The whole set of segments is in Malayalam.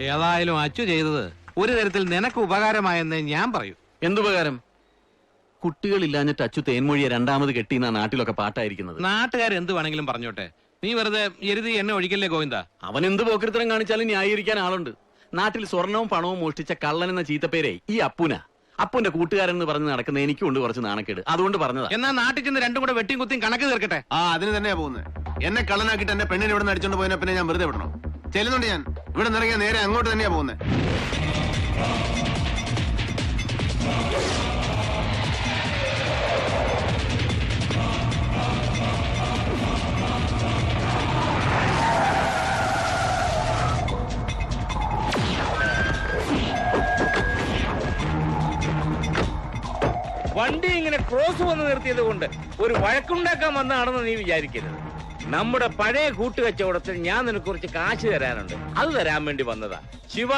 ഏതായാലും അച്ചു ചെയ്തത് ഒരു തരത്തിൽ നിനക്ക് ഉപകാരമായെന്ന് ഞാൻ പറയൂ. എന്തുപകാരം? കുട്ടികളില്ലാഞ്ഞിട്ട് അച്ചു തേൻമൊഴിയെ രണ്ടാമത് കെട്ടിന്ന നാട്ടിലൊക്കെ പാട്ടായിരിക്കുന്നത്. നാട്ടുകാർ എന്ത് വേണമെങ്കിലും പറഞ്ഞോട്ടെ. നീ വെറുതെ എരുതി എന്നെ ഒഴിക്കല്ലേ ഗോവിന്ദ? അവൻ എന്ത് പോക്കൃത്തരം കാണിച്ചാലും ന്യായീകരിക്കാൻ ആളുണ്ട്. നാട്ടിൽ സ്വർണവും പണവും മോഷ്ടിച്ച കള്ളൻ എന്ന ചീത്തപ്പേരെ ഈ അപ്പുന. അപ്പുന്റെ കൂട്ടുകാരൻ എന്ന് പറഞ്ഞ് നടക്കുന്ന എനിക്കും ഉണ്ട് കുറച്ച് നാണക്കേട്. അതുകൊണ്ട് പറഞ്ഞതാ. എന്നാ നാട്ടിൽ ചെന്ന് രണ്ടും കൂടെ വെട്ടിയും കുത്തിയും കണക്ക് തീർക്കട്ടെ. ആ അതിന് തന്നെയാ പോകുന്നത്. എന്നെ കള്ളനാക്കിട്ട് എന്റെ പെണ്ണിനെ ഇവിടെ നിന്ന് അടിച്ചോണ്ട് പോയതിനെ പിന്നെ ഞാൻ വെറുതെ വിടണം? ചെല്ലുന്നുണ്ട് ഞാൻ. ഇവിടെ നിറങ്ങിയ നേരെ അങ്ങോട്ട് തന്നെയാ പോകുന്നത് വണ്ടി ഇങ്ങനെ ക്രോസ് വന്ന് നിർത്തിയത് കൊണ്ട് ഒരു വഴക്കുണ്ടാക്കാൻ വന്നതാണെന്ന് നീ വിചാരിക്കരുത്. നമ്മുടെ പഴയ കൂട്ടുകച്ചവടത്തിൽ ഞാൻ നിനക്ക് കുറച്ച് കാശ് തരാനുണ്ട്. അത് തരാൻ വേണ്ടി വന്നതാ. ശിവ.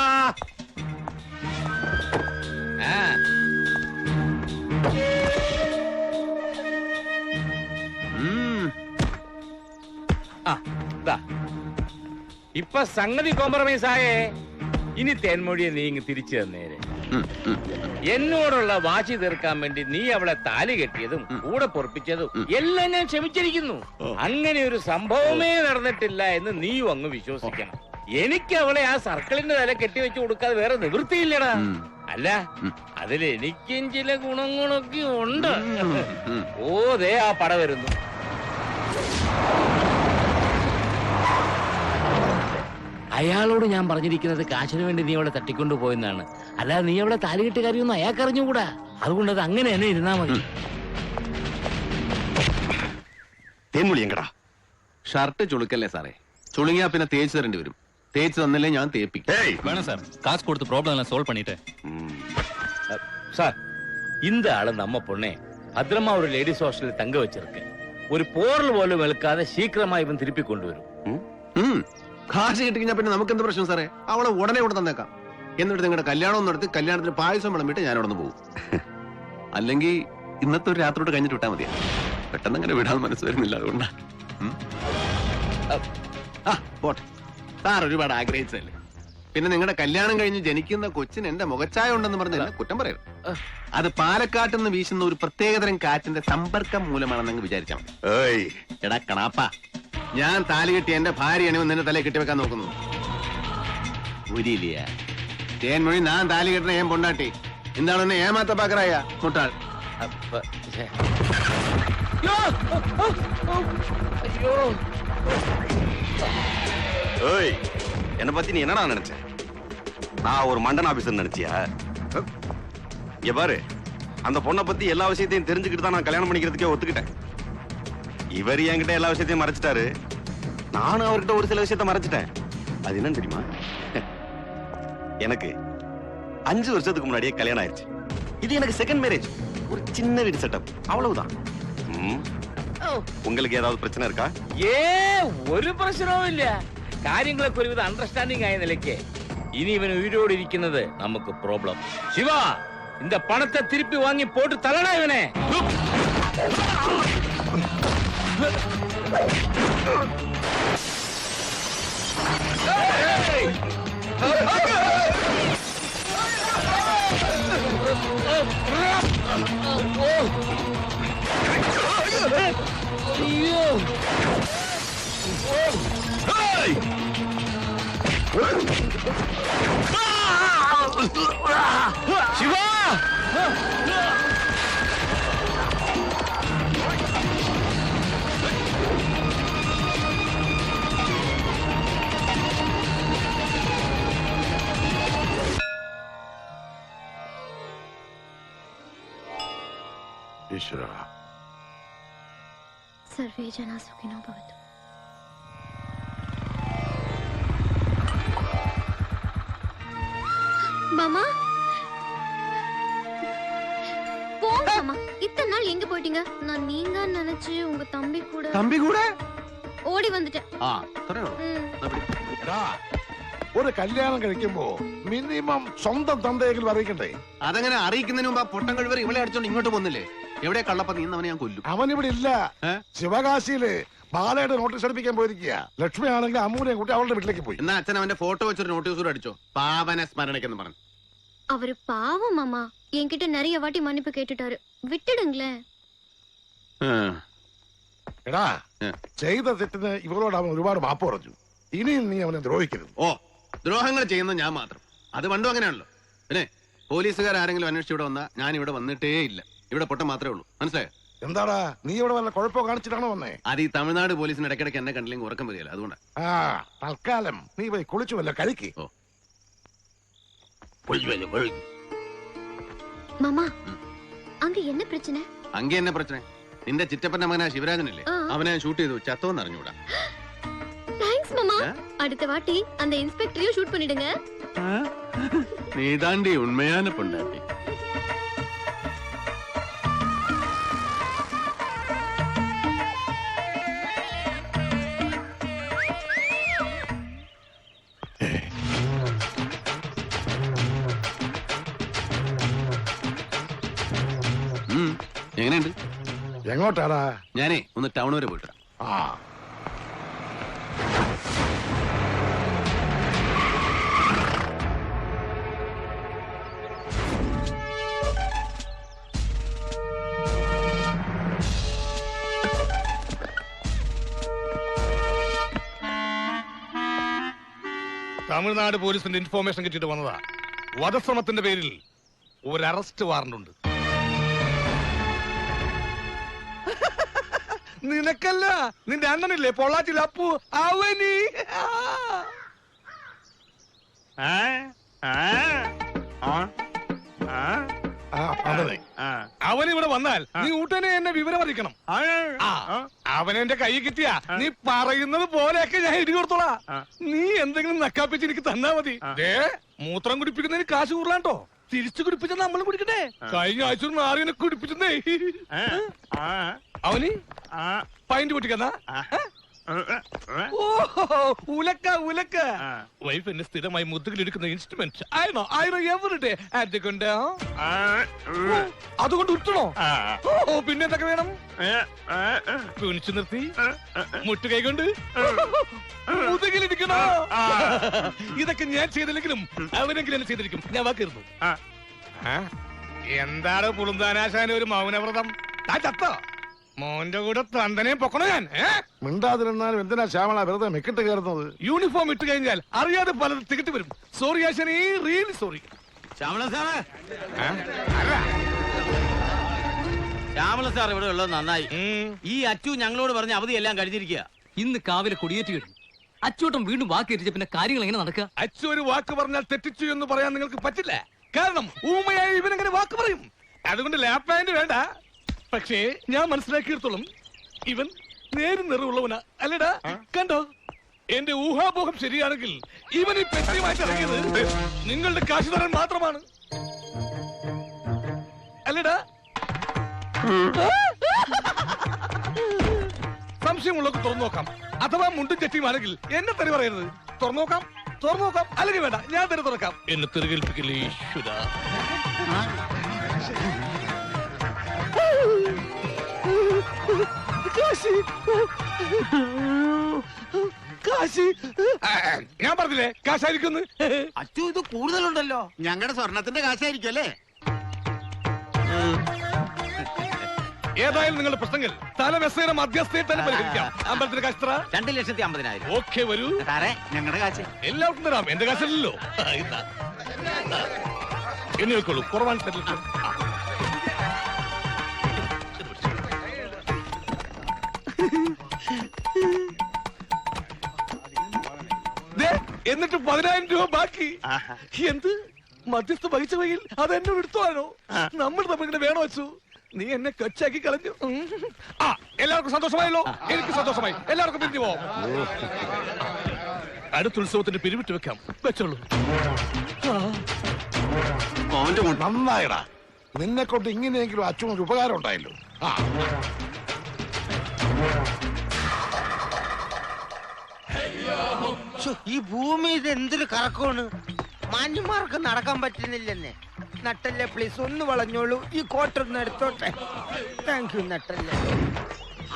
ഇപ്പൊ സംഗതി കോംപ്രമൈസ് ആയേ ഇനി തേൻമൊഴിയെ നീ ഇങ്ങ് തിരിച്ചു തന്നേരെ. എന്നോടുള്ള വാശി തീർക്കാൻ വേണ്ടി നീ അവളെ താലി കെട്ടിയതും കൂടെ പൊറപ്പിച്ചതും എല്ലാം ഞാൻ ക്ഷമിച്ചിരിക്കുന്നു അങ്ങനെ ഒരു സംഭവമേ നടന്നിട്ടില്ല എന്ന് നീയും അങ്ങ് വിശ്വസിക്കണം. എനിക്ക് അവളെ ആ സർക്കിളിന്റെ തല കെട്ടിവെച്ച് കൊടുക്കാതെ വേറെ നിവൃത്തിയില്ലടാ. അല്ല അതിൽ എനിക്കും ചില ഗുണങ്ങളൊക്കെ ഉണ്ട്. ഓ ദേ ആ പട വരുന്നു. അയാളോട് ഞാൻ പറഞ്ഞിരിക്കുന്നത് കാശിന് വേണ്ടി നീ അവളെ തട്ടിക്കൊണ്ടു പോയെന്നാണ് അല്ലാതെ നീ അവളെ താലികെട്ട് കാര്യമൊന്നും അയാൾക്ക് അറിഞ്ഞുകൂടാ അതുകൊണ്ട് അത് അങ്ങനെ തന്നെ ഇരുന്നാ മതി തേൻമൊഴി എങ്കടാ ഷർട്ട് ചുളുക്കല്ലേ സാറേ ചുളുങ്ങിയാ പിന്നെ തേച്ച് തരേണ്ടി വരും തേച്ച് തന്നില്ലേ ഞാൻ തേപ്പിക്കും வேணாம் சார் காசு கொடுத்து ப்ராப்ளம் எல்லாம் சால்வ் பண்ணிட்டேன் சார் இந்த ஆளு நம்ம பொண்ணே பத்திரமா ஒரு லேடிஸ் ஹாஸ்டலில் தங்க வச்சிருக்கு ഒരു പോറൽ പോലും വെളുക്കാതെ ശീഘ്രമായി ഇവൻ തിരുപ്പി കൊണ്ടുവരും ഉം. കാശ് കിട്ടിക്കഴിഞ്ഞാൽ പിന്നെ നമുക്ക് എന്ത് പ്രശ്നം സാറേ? അവളെ ഉടനെ ഇവിടെ തന്നേക്കാം. എന്നിട്ട് നിങ്ങളുടെ കല്യാണം നടത്തി കല്യാണത്തിന് പായസം വിളമ്പിട്ട് ഞാൻ അവിടെ നിന്ന് പോകും. അല്ലെങ്കിൽ ഇന്നത്തെ ഒരു രാത്രിയോട് കഴിഞ്ഞിട്ട് വിട്ടാൽ മതിയാ. പെട്ടെന്ന് അങ്ങനെ വിടാൻ മനസ്സ് വരുന്നില്ല അതുകൊണ്ടാണ്. ആ. പോട്ടെ. സാർ ഒരുപാട് ആഗ്രഹിച്ചതല്ലേ പിന്നെ നിങ്ങളുടെ കല്യാണം കഴിഞ്ഞ് ജനിക്കുന്ന കൊച്ചിന് എന്റെ മുഖച്ചായ ഉണ്ടെന്ന് പറഞ്ഞില്ല കുറ്റം പറയരുത്. അത് പാലക്കാട്ടിൽ നിന്ന് വീശുന്ന ഒരു പ്രത്യേകതരം കാറ്റിന്റെ സമ്പർക്കം മൂലമാണെന്ന് വിചാരിച്ചാൽ മതി. എടാ കണാപ്പ ഞാൻ താലി കെട്ടി എന്റെ ഭാര്യയാണ് ഇവൻ നിന്നെ തലേ കെട്ടിവെക്കാൻ നോക്കുന്നു ഉരിയില്ല തേൻമൊഴി ഞാൻ താലി കെട്ടണ ഏൻ പൊണ്ടാട്ടി എന്താണ് എന്നെ ഏമാത്ത പാക്കറായ മുട്ടാൾ അപ്പ, ഛെ. യ്യോ! ഓ, ഓ, അയ്യോ ஏய் என்னை பத்தி நீ என்னடா நினைச்ச நான் ஒரு மண்டன் ஆபீசர் நினைச்சியா இங்க பாரு அந்த பொண்ணை பத்தி எல்லா விஷயத்தையும் தெரிஞ்சுக்கிட்டு தான் நான் கல்யாணம் பண்ணிக்கிறதுக்கே ஒத்துக்கிட்டேன் இவர் என்கிட்ட எல்லா விஷயத்தையும் மறைச்சிட்டாரு நானும் அவர்கிட்ட ஒரு சில விஷயத்த மறைச்சிட்டேன் அது என்னன்னு தெரியுமா எனக்கு அஞ்சு வருஷத்துக்கு முன்னாடியே கல்யாணம் ஆயிடுச்சு இது எனக்கு செகண்ட் மேரேஜ் ஒரு சின்ன வீடு செட்டப் அவ்வளவுதான் ம். உங்களுக்கு ஏதாவது பிரச்சனை இருக்கா ഏ ഒരു പ്രശ്നവും ഇല്ല കാര്യങ്ങളൊക്കെ ഒരുവിധ അണ്ടർസ്റ്റാൻഡിംഗ് ആയ നിലയ്ക്ക് ഇനി ഇവൻ ഉയരോട് ഇരിക്കുന്നത് നമുക്ക് പ്രോബ്ലം ശിവ இந்த പണത്തെ തിരുപ്പി വാങ്ങി പോട്ട് തള്ളണ ഇവനെ അയ്യോ ശിവ സർവേ ജനാ സുഖിനോ ഭവതു மாமா போங்க மாமா இத்தனை நாள் எங்க போயிட்டீங்க நான் நீங்க நினைச்சு உங்க தம்பி கூட തമ്പി കൂടെ ஓடி வந்துட்டேன் ആ അത്രയോ ம். ഒരു കല്യാണം കഴിക്കുമ്പോ മിനിമം സ്വന്തം തന്തയെങ്കിലും അറിയിക്കണ്ടേ അതങ്ങനെ അറിയിക്കുന്നതിന് മുമ്പ് ആ പൊട്ടം കഴിവർ ഇവളെ അടിച്ചോണ്ട് ഇങ്ങോട്ട് പോന്നില്ലേ എവിടെ കള്ളപ്പ നീന്നവനെ ഞാൻ കൊല്ലും അവൻ ഇവിടെ ഇല്ല ഏ? ശിവകാശിയില് ബാലയുടെ നോട്ടീസ് എടുപ്പിക്കാൻ പോയിരിക്കുക ലക്ഷ്മി ആണെങ്കിൽ അമ്മൂനെയും കൂട്ടി അവളുടെ വീട്ടിലേക്ക് പോയി എന്നാ അച്ഛൻ അവന്റെ ഫോട്ടോ വെച്ചൊരു നോട്ടീസ് കൂടെ അടിച്ചോ പാവന സ്മരണയ്ക്കെന്ന് പറഞ്ഞു அவரு பாவம் மாமா என்கிட்ட நிறைய வாட்டி மன்னிப்பு கேட்டுட்டாரு விட்டுடுங்களேன் എടാ ഏ. ചെയ്ത തെറ്റിന് ഇവളോട് അവൻ ഒരുപാട് മാപ്പ് പറഞ്ഞു ഇനിയും നീ അവനെ ദ്രോഹിക്കരുത് ഓ ദ്രോഹങ്ങൾ ചെയ്യുന്നത് ഞാൻ മാത്രം അത് പണ്ടും അങ്ങനെയാണല്ലോ പിന്നെ പോലീസുകാർ ആരെങ്കിലും അന്വേഷിച്ച് ഇവിടെ വന്നാ ഞാൻ ഇവിടെ വന്നിട്ടേ ഇല്ല ഇവിടെ പൊട്ടം മാത്രമേ ഉള്ളൂ മനസ്സിലായോ എന്താടാ നീ ഇവിടെ വല്ല കുഴപ്പമോ കാണിച്ചിട്ടാണോ വന്നേ അത് ഈ തമിഴ്നാട് പോലീസിന് ഇടയ്ക്കിടയ്ക്ക് എന്നെ കണ്ടില്ലെങ്കിൽ ഉറക്കം വരികയില്ല അതുകൊണ്ടാണ് ആ തൽക്കാലം നീ പോയി കുളിച്ചു വല്ല കഴിക്ക് ഓ. மாமா அங்க என்ன பிரச்சனை അങ്കി എന്നെ പ്രശ്നം നിന്റെ ചിറ്റപ്പന്റെ മകനാ ശിവരാജനല്ലേ ആ. അവനെ ഷൂട്ട് ചെയ്തു ചത്തോന്ന് അറിഞ്ഞൂടാ தேங்க்ஸ் மாமா ஆ? அடுத்த வாட்டி அந்த இன்ஸ்பெக்டரையும் ஷூட் பண்ணிடுங்க നീ താണ്ടി ഉണ്മയാന എങ്ങോട്ടാടാ ഞാനേ ഒന്ന് ടൗൺ വരെ പോയിട്ട്. ആ. തമിഴ്നാട് പോലീസിന്റെ ഇൻഫോർമേഷൻ കിട്ടിയിട്ട് വന്നതാ. വധശ്രമത്തിന്റെ പേരിൽ ഒരു അറസ്റ്റ് വാറണ്ട് ഉണ്ട് നിനക്കല്ല നിന്റെ അണ്ണനില്ലേ? പൊള്ളാച്ചിൽ അപ്പു അവനി. അവൻ ഇവിടെ വന്നാൽ നീ ഉടനെ എന്നെ വിവരം അറിയിക്കണം. ആ, അവൻ എന്റെ കൈ കിട്ടിയ നീ പറയുന്നത് പോലെയൊക്കെ ഞാൻ ഇടി കൊടുത്തോളാ. നീ എന്തെങ്കിലും നക്കാപ്പിച്ച് എനിക്ക് തന്നാ മതി. ദേ, മൂത്രം കുടിപ്പിക്കുന്നതിന് കാശ് കൂടുതലാട്ടോ തിരിച്ചു കുടിപ്പിച്ച നമ്മളും കുടിക്കട്ടെ. കഴിഞ്ഞ ആഴ്ച നാറിനെ കുടിപ്പിച്ചേ അവന്? പൈന്റ് പൊട്ടിക്കന്നാ? ഉലക്ക ഉലക്ക. വൈഫ് എന്നെ സ്ഥിരമായി മുതുകിൽ എടുക്കുന്ന ഇൻസ്ട്രുമെന്റ് ആയിരുന്നോ ആയിരുന്നോ എവരുടെ അതുകൊണ്ട് അതുകൊണ്ട് ഓ പിന്നെ എന്തൊക്കെ വേണം? കുനിച്ചു നിർത്തി. മുട്ടുകൈ കൊണ്ട്. മുതുകിലിരിക്കണോ ഇതൊക്കെ ഞാൻ ചെയ്തില്ലെങ്കിലും അവനെങ്കിലും എന്നെ ചെയ്തിരിക്കും. ഞാൻ വാക്കിരുന്നു എന്താണ് പുളുന്താനാശാന ഒരു മൗനവ്രതം? താൻ ചത്തോ? മോന്റെ കൂടെ തന്തനെ പൊക്കണോ ഞാൻ മിണ്ടാതിരുന്നാലും എന്തിനാ ശ്യാമള വെറുതെ മെക്കിട്ട് കയറുന്നത്? യൂണിഫോം ഇട്ട് കഴിഞ്ഞാൽ അറിയാതെ പലത് തികട്ട് വരും. സോറി ആശാനെ റിയലി സോറി ശ്യാമള സാറേ ശ്യാമള സാർ ഇവിടെ ഉള്ളത് നന്നായി. ഈ അച്ചു ഞങ്ങളോട് പറഞ്ഞ അവധിയെല്ലാം കഴിഞ്ഞിരിക്കുക. ഇന്ന് കാവിലെ കൊടിയേറ്റ് കഴിഞ്ഞു അച്ചൂട്ടം വീണ്ടും വാക്ക് വാക്കേറ്റിച്ച പിന്നെ കാര്യങ്ങൾ എങ്ങനെ നടക്കുക? അച്ചു ഒരു വാക്ക് പറഞ്ഞാൽ തെറ്റിച്ചു എന്ന് പറയാൻ നിങ്ങൾക്ക് പറ്റില്ല. കാരണം ഊമയായി ഇവനെങ്ങനെ വാക്ക് പറയും. അതുകൊണ്ട് ലാപ്പ് വേണ്ട. പക്ഷേ ഞാൻ മനസ്സിലാക്കിയിടത്തോളം ഇവൻ നേരും നിറവുള്ളവനാ. അല്ലടാ കണ്ടോ? എന്റെ ഊഹാപോഹം ശരിയാണെങ്കിൽ ഇവൻ ഈ പെട്ടിയുമായിട്ട് ഇറങ്ങിയത് നിങ്ങളുടെ കാശ് തരാൻ മാത്രമാണ്. അല്ലടാ. സംശയമുള്ളവർക്ക് തുറന്നു നോക്കാം. അഥവാ മുണ്ടും ചെറ്റിയുമാണെങ്കിൽ എന്നെ തെറി പറയരുത്. തുറന്നു നോക്കാം തുറന്നു നോക്കാം. അല്ലെങ്കിൽ വേണ്ട ഞാൻ തെറി തുറക്കാം. എന്നെ തെറികേൽപ്പിക്കില്ലേ ഈശ്വര? കാശി. കാശി. ഞാൻ പറഞ്ഞില്ലേ കാശായിരിക്കുന്നു അച്ചു ഇത് കൂടുതലുണ്ടല്ലോ. ഞങ്ങളുടെ സ്വർണത്തിന്റെ കാശായിരിക്കും അല്ലേ? ഏതായാലും നിങ്ങളുടെ പ്രശ്നങ്ങൾ തല മെസ്സയുടെ മധ്യസ്ഥയിൽ തന്നെ പരിഹരിക്കാം. അമ്പലത്തിന്റെ കാശ് എത്ര? രണ്ട് ലക്ഷത്തി അമ്പതിനായിരം ഓക്കെ വരൂ. സാറേ ഞങ്ങളുടെ കാശ്. എല്ലാവർക്കും തരാം. എന്റെ കാശല്ലല്ലോ. എന്ന് വെക്കോളൂ. കുറവാണ് തരില്ല. എന്നിട്ട് പതിനായിരം രൂപ ബാക്കി. എന്ത്? മധ്യസ്ഥ വഹിച്ച അത് എന്നോട് എടുത്തുവാനോ നമ്മൾ തമ്മിൽ വേണോ വെച്ചു? നീ എന്നെ കച്ചാക്കി കളഞ്ഞു. ആ എല്ലാവർക്കും സന്തോഷമായല്ലോ. എനിക്ക് സന്തോഷമായി. എല്ലാവർക്കും പിരിഞ്ഞു പോവാം അടുത്ത ഉത്സവത്തിന് പിരിവിട്ട് വെക്കാം. വെച്ചോളൂ. നന്നായിടാ. നിന്നെ കൊണ്ട് ഇങ്ങനെയെങ്കിലും അച്ഛനൊരു ഒരു ഉപകാരം ഉണ്ടായല്ലോ. ആ. ഈ ഭൂമി ഇത് എന്തൊരു കറക്കമാണ്? മാന്യന്മാർക്ക് നടക്കാൻ പറ്റുന്നില്ലെന്നെ. നട്ടല്ലേ പ്ലീസ് ഒന്ന് വളഞ്ഞോളൂ. ഈ കോട്ടൊന്ന് എടുത്തോട്ടെ. താങ്ക് യു നട്ടല്ലേ.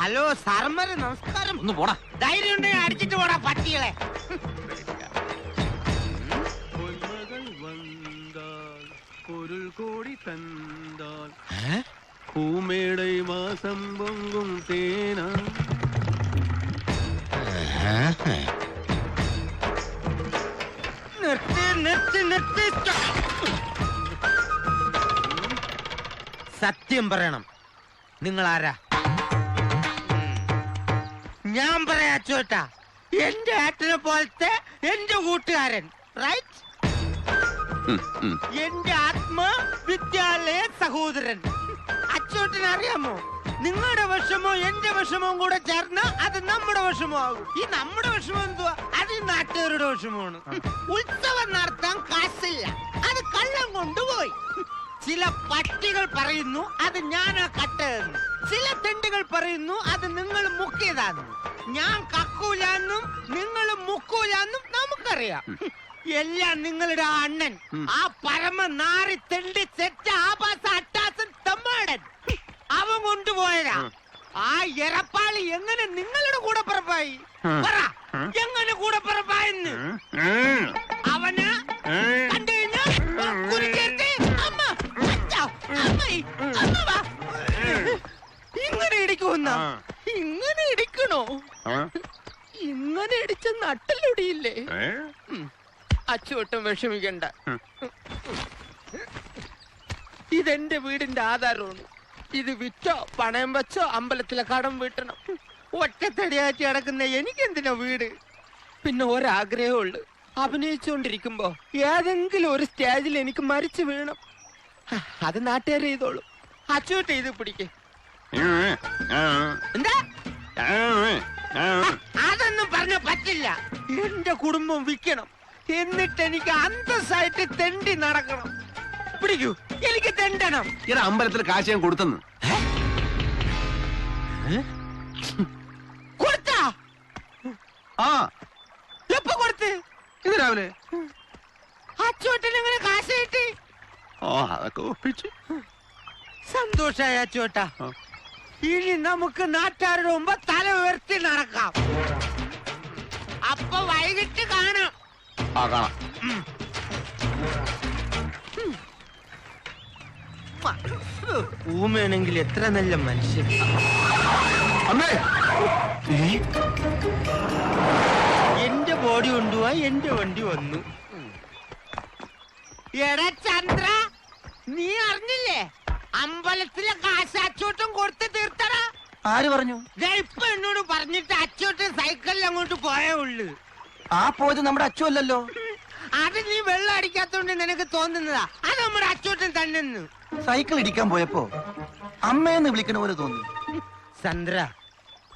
ഹലോ സാർമാര് നമസ്കാരം. ഒന്ന് പോടാ. ധൈര്യം ഉണ്ടെങ്കിൽ അടിച്ചിട്ട് പോടാ പട്ടികളെ. പൊരുൾ കോടി തന്താൽ പൂമേടை മാസം പൊങ്കും തേന. നിർത്തി നിർത്തി നിർത്തി. സത്യം പറയണം. നിങ്ങൾ ആരാ ഞാൻ പറയാ ചോട്ടാ എന്റെ ഏട്ടനെ പോലത്തെ എന്റെ കൂട്ടുകാരൻ. റൈറ്റ് എന്റെ ആത്മ വിദ്യാലയ സഹോദരൻ. അച്ചോട്ടന് അറിയാമോ? നിങ്ങളുടെ വിഷമോ എന്റെ വിഷമവും കൂടെ ചേർന്ന് അത് നമ്മുടെ വിഷമമാകും ഈ നമ്മുടെ വിഷമം എന്തുവാ? അത് ഈ നാട്ടുകാരുടെ വിഷമമാണ്. ഉത്സവം നടത്താൻ കാശില്ല. അത് കള്ളം കൊണ്ടുപോയി. ചില പട്ടികൾ പറയുന്നു അത് ഞാനാ കട്ടതെന്ന്. ചില തെണ്ടുകൾ പറയുന്നു അത് നിങ്ങൾ മുക്കിയതാന്ന്. ഞാൻ കക്കൂലാന്നും നിങ്ങൾ മുക്കൂലാന്നും നമുക്കറിയാം. എല്ലാം നിങ്ങളുടെ ആ അണ്ണൻ. ആ പരമ നാറി തെണ്ടി തെറ്റ ആഭാസ തമ്മാടൻ അവൻ കൊണ്ടുപോയതാ. ആ എറപ്പാളി എങ്ങനെ നിങ്ങളുടെ കൂടെ പിറപ്പായി? പറ എങ്ങനെ കൂടെ പിറപ്പായെന്ന്? അവന് കണ്ടു കഴിഞ്ഞാ കുരുക്കേറ്റ് അമ്മ അച്ഛാ, അമ്മായി, അമ്മ വാ. ഇങ്ങനെ ഇടിക്കുന്ന ഇങ്ങനെ ഇടിക്കണോ? ഇങ്ങനെ ഇടിച്ച നട്ടലൊടിയില്ലേ? അച്ചുവട്ടം വിഷമിക്കണ്ട. ഇതെന്റെ വീടിന്റെ ആധാരമാണ്. ഇത് വിറ്റോ പണയം വെച്ചോ അമ്പലത്തിലെ കടം വീട്ടണം. ഒറ്റത്തടിയാറ്റി എനിക്ക് എനിക്കെന്തിനാ വീട്? പിന്നെ ഒരാഗ്രഹമുള്ളു അഭിനയിച്ചുകൊണ്ടിരിക്കുമ്പോ ഏതെങ്കിലും ഒരു സ്റ്റേജിൽ എനിക്ക് മരിച്ചു വീണം. അത് നാട്ടുകാർ ചെയ്തോളൂ. അച്ചൂട്ട് ചെയ്ത് പിടിക്ക്. എന്താ? അതൊന്നും പറഞ്ഞ പറ്റില്ല. എന്റെ കുടുംബം വിൽക്കണം. എന്നിട്ട് എനിക്ക് അന്തസ്സായിട്ട് തെണ്ടി നടക്കണം. പിടിക്കൂ. എനിക്ക് തെണ്ടണം. ഇറ അമ്പലത്തിൽ കാശ് ഞാൻ കൊടുത്തെന്ന്. കൊടുത്താ? ആ. എപ്പോ കൊടുത്ത്? ഇന്ന് രാവിലെ. കാശ് കിട്ടി. ഓ അതൊക്കെ ഒപ്പിച്ചു. സന്തോഷായ ചോട്ട ആ. ഇനി നമുക്ക് നാട്ടുകാരുടെ മുമ്പ് തല ഉയർത്തി നടക്കാം. അപ്പൊ വൈകിട്ട് കാണാം. ആ കാണാം. ഊമയാണെങ്കിൽ എത്ര നല്ല മനുഷ്യൻ. അമ്മേ! എന്റെ ബോഡി കൊണ്ടുപോവാ എന്റെ വണ്ടി വന്നു. എടാ ചന്ദ്ര നീ അറിഞ്ഞില്ലേ? അമ്പലത്തിലെ കാശ് അച്ചോട്ടും കൊടുത്ത് തീർത്തടാ. ആര് പറഞ്ഞു? ഇപ്പൊ എന്നോട് പറഞ്ഞിട്ട് അച്ചോട്ടും സൈക്കിളിൽ അങ്ങോട്ട് പോയേ ഉള്ളു. ആ പോയത് നമ്മുടെ അച്ചു അല്ലല്ലോ. അത് നീ വെള്ളം അടിക്കാത്തോണ്ട് നിനക്ക് തോന്നുന്നതാ. അത് നമ്മുടെ അച്ചോട്ടൻ തന്നെ സൈക്കിൾ ഇടിക്കാൻ പോയപ്പോ അമ്മയെന്ന് വിളിക്കണ പോലെ തോന്നി. ചന്ദ്ര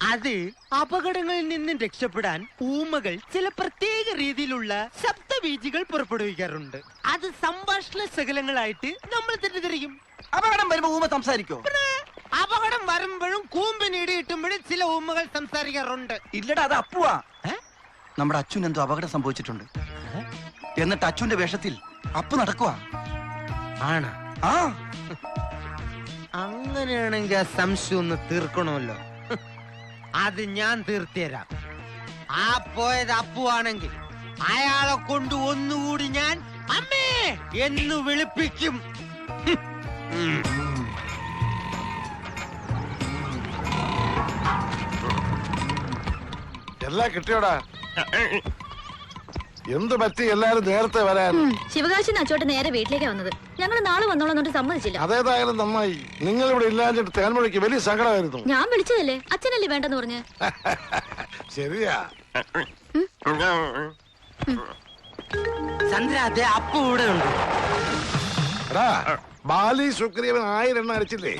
അത് അപകടങ്ങളിൽ നിന്നും രക്ഷപ്പെടാൻ ഊമകൾ ചില പ്രത്യേക രീതിയിലുള്ള ശബ്ദബീജികൾ പുറപ്പെടുവിക്കാറുണ്ട്. അത് സംഭാഷണ ശകലങ്ങളായിട്ട് നമ്മൾ തെറ്റിദ്ധരിക്കും. അപകടം വരുമ്പോ ഊമ സംസാരിക്കോ? അപകടം വരുമ്പോഴും കൂമ്പിന് ഇടി കിട്ടുമ്പോഴും ചില ഊമകൾ സംസാരിക്കാറുണ്ട്. ഇല്ലടാ അത് അപ്പുവാ. നമ്മുടെ അച്ഛൻ എന്തോ അപകടം സംഭവിച്ചിട്ടുണ്ട്. എന്നിട്ട് അച്ഛന്റെ വേഷത്തിൽ അപ്പു നടക്കുക ആണ്? ആ. അങ്ങനെയാണെങ്കിൽ ആ സംശയം ഒന്ന് തീർക്കണമല്ലോ. അത് ഞാൻ തീർത്തുതരാം ആ പോയത് അപ്പുവാണെങ്കിൽ അയാളെ കൊണ്ട് ഒന്നുകൂടി ഞാൻ അമ്മേ എന്ന് വിളിപ്പിക്കും. എല്ലാം കിട്ടിയോടാ? എന്ത് പറ്റി? എല്ലാരും നേരത്തെ വരാൻ. ശിവകാശി അച്ചോട്ട് നേരെ വീട്ടിലേക്കാ വന്നത്. ഞങ്ങൾ നാളെ വന്നോളാം സമ്മതിച്ചില്ല. അതേതായാലും നന്നായി. നിങ്ങൾ ഇവിടെ ഇല്ലാഞ്ഞിട്ട് തേൻമൊഴിക്ക് വലിയ സങ്കടമായിരുന്നു. ഞാൻ വിളിച്ചതല്ലേ? അച്ഛനല്ലേ വേണ്ടെന്ന് പറഞ്ഞ്? ശരിയാ. ചന്ദ്ര അതെ അപ്പു ഇവിടെ ഉണ്ട്. ബാലി സുക്രീവൻ ആയിരം എണ്ണ അരച്ചില്ലേ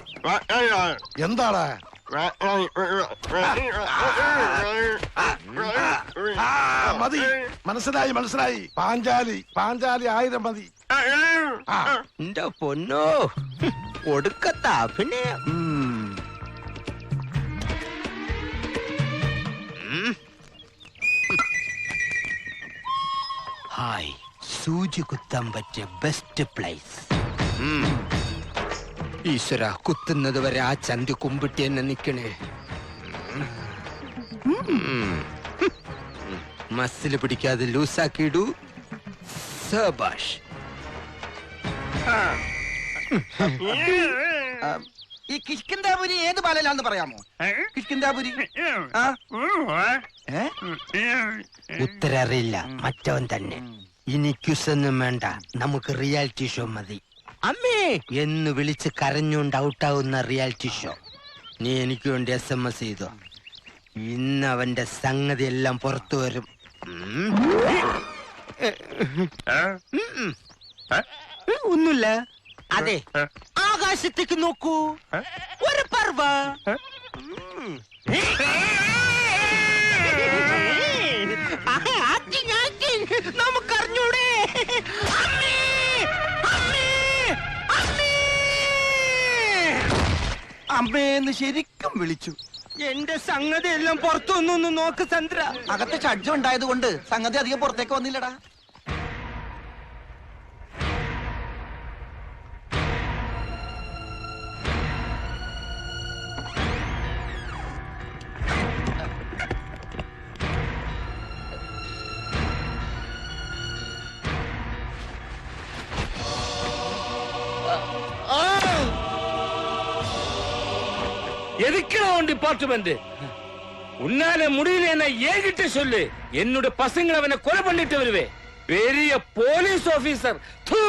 എന്താടാ? മതി. മനസ്സിലായി മനസ്സിലായി. പാഞ്ചാലി പാഞ്ചാലി ആയിരം മതി. എന്റെ പൊന്നോ. ഒടുക്കത്ത അഭിനയം. ഹായ്. സൂചി കുത്താൻ പറ്റിയ ബെസ്റ്റ് പ്ലേസ്. ഈശ്വര കുത്തുന്നത് വരെ ആ ചന്തി കുമ്പിട്ടി എന്നെ നിക്കണേ. മസിൽ പിടിക്കാതെ ലൂസാക്കിയിടൂ. സബാഷ്. ഈ കിഷ്കിന്താപുരി ഏത് ബാലയിലാന്ന് പറയാമോ? കിഷ്കിന്താപുരി? ഉത്തരറിയില്ല മറ്റവൻ തന്നെ. ഇനി ക്യുസൊന്നും വേണ്ട നമുക്ക് റിയാലിറ്റി ഷോ മതി. അമ്മേ! എന്ന് വിളിച്ച് കരഞ്ഞുകൊണ്ട് ഔട്ടാവുന്ന റിയാലിറ്റി ഷോ. നീ എനിക്ക് വേണ്ടി എസ് എം എസ് ചെയ്തോ. ഇന്ന് അവന്റെ സംഗതി എല്ലാം പുറത്തു വരും. ഒന്നുമില്ല. അതെ. ആകാശത്തേക്ക് നോക്കൂ. ഒരു പർവ അമ്മേന്ന് ശരിക്കും വിളിച്ചു. എന്റെ സംഗതി എല്ലാം പുറത്തു നോക്ക് ചന്ദ്ര. അകത്ത് ഷഡ്ജം ഉണ്ടായത് കൊണ്ട് സംഗതി അധികം പുറത്തേക്ക് വന്നില്ലടാ. எதுக்குலாம் டிபார்ட்மெண்ட் உன்னால முடியல என்ன ஏகிட்ட சொல்லு. என்னோட பசங்களை அவனை கொலை பண்ணிட்டு வருவேன். பெரிய போலீஸ் ஆபீசர் தூ!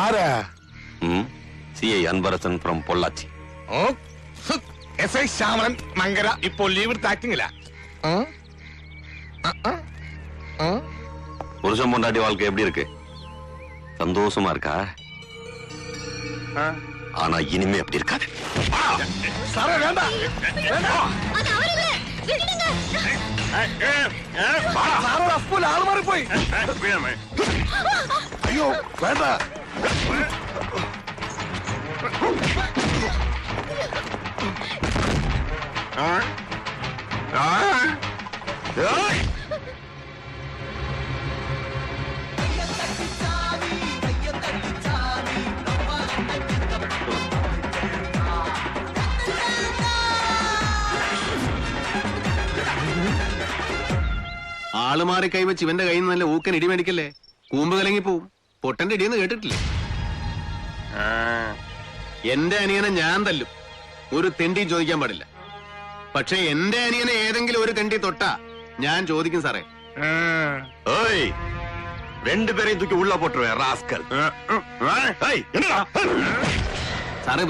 ஆரா CI Anbarasan from Pollachi. S I Shyamalan Mankara ഇപ്പോൾ ലീവ് എടുത്ത് ആക്ടിങ്ങില്ല புருஷன் பொண்டாட்டி வாழ்க்கை எப்படி இருக்கு? சந்தோஷமா இருக்கா? ஆனா இனிமே அப்படி இருக்காது. സാറേ വേണ്ട വേണ്ട ആൾ മാറി കൈവച്ച് ഇവന്റെ കയ്യിൽ നിന്ന് നല്ല ഊക്കൻ ഇടി മേടിക്കല്ലേ? കൂമ്പ് കലങ്ങി പോവും. പൊട്ടന്റെ ഇടിയെന്ന് കേട്ടിട്ടില്ലേ? എന്റെ അനിയനെ ഞാൻ തല്ലും. ഒരു തെണ്ടിയും ചോദിക്കാൻ പാടില്ല. പക്ഷെ എന്റെ അനിയനെ ഏതെങ്കിലും ഒരു കണ്ടി തൊട്ടാ ഞാൻ ചോദിക്കും സാറേ. ഏയ് രണ്ടുപേരെയും തൂക്കി ഉള്ള പൊട്ടുവേ റാസ്കൽ. ഏയ്,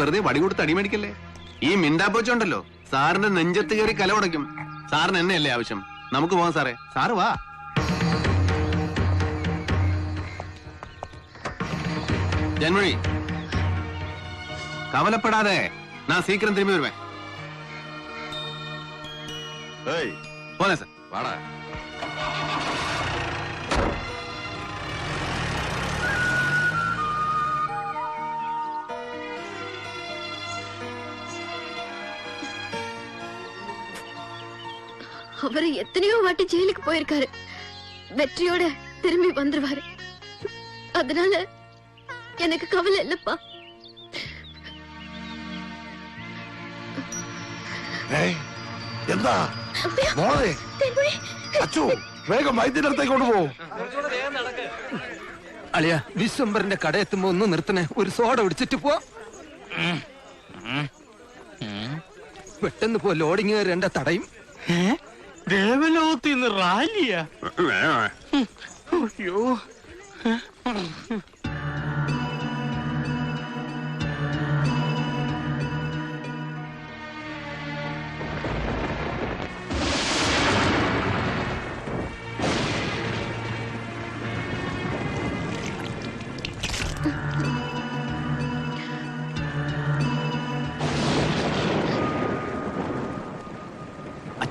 വെറുതെ വടി കൊടുത്ത് അടിമേടിക്കല്ലേ ഈ മിണ്ടാപ്പോച്ചുണ്ടല്ലോ സാറിന്റെ നെഞ്ചത്ത് കയറി കല ഉടയ്ക്കും സാറിന് എന്നെയല്ലേ ആവശ്യം? നമുക്ക് പോവാം സാറേ. സാറ് വാ. ജന്മഴി കവലപ്പെടാതെ നാ സീക്രം തിരുമ്പി വരുവേ. ஏய் போனேன் சார். வாடா. அவரு எத்தனையோ வாட்டி ஜெயிலுக்கு போயிருக்காரு. வெற்றியோட திரும்பி வந்துருவாரு. அதனால எனக்கு கவலை இல்லப்பா. என்ன? മോളെ. അച്ചു വേഗം വൈദ്യുതി അടുത്തേക്ക് കൊണ്ടുപോകും അളിയ വിശ്വംബറിന്റെ കടയെത്തുമ്പോ ഒന്ന് നിർത്തണേ. ഒരു സോഡ ഒടിച്ചിട്ട് പോ. പെട്ടെന്ന് പോ ലോഡിങ് കയറേണ്ട തടയും. ദേവലോകത്ത് ഇന്ന് റാലിയാ? അയ്യോ.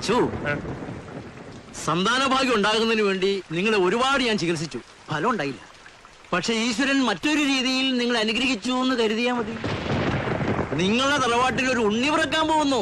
അച്ചു സന്താന ഭാഗ്യം ഉണ്ടാകുന്നതിന് വേണ്ടി നിങ്ങളെ ഒരുപാട് ഞാൻ ചികിത്സിച്ചു. ഫലം ഉണ്ടായില്ല. പക്ഷെ ഈശ്വരൻ മറ്റൊരു രീതിയിൽ നിങ്ങൾ അനുഗ്രഹിച്ചു എന്ന് കരുതിയാ മതി. നിങ്ങളുടെ തറവാട്ടിൽ ഒരു ഉണ്ണി പിറക്കാൻ പോകുന്നു.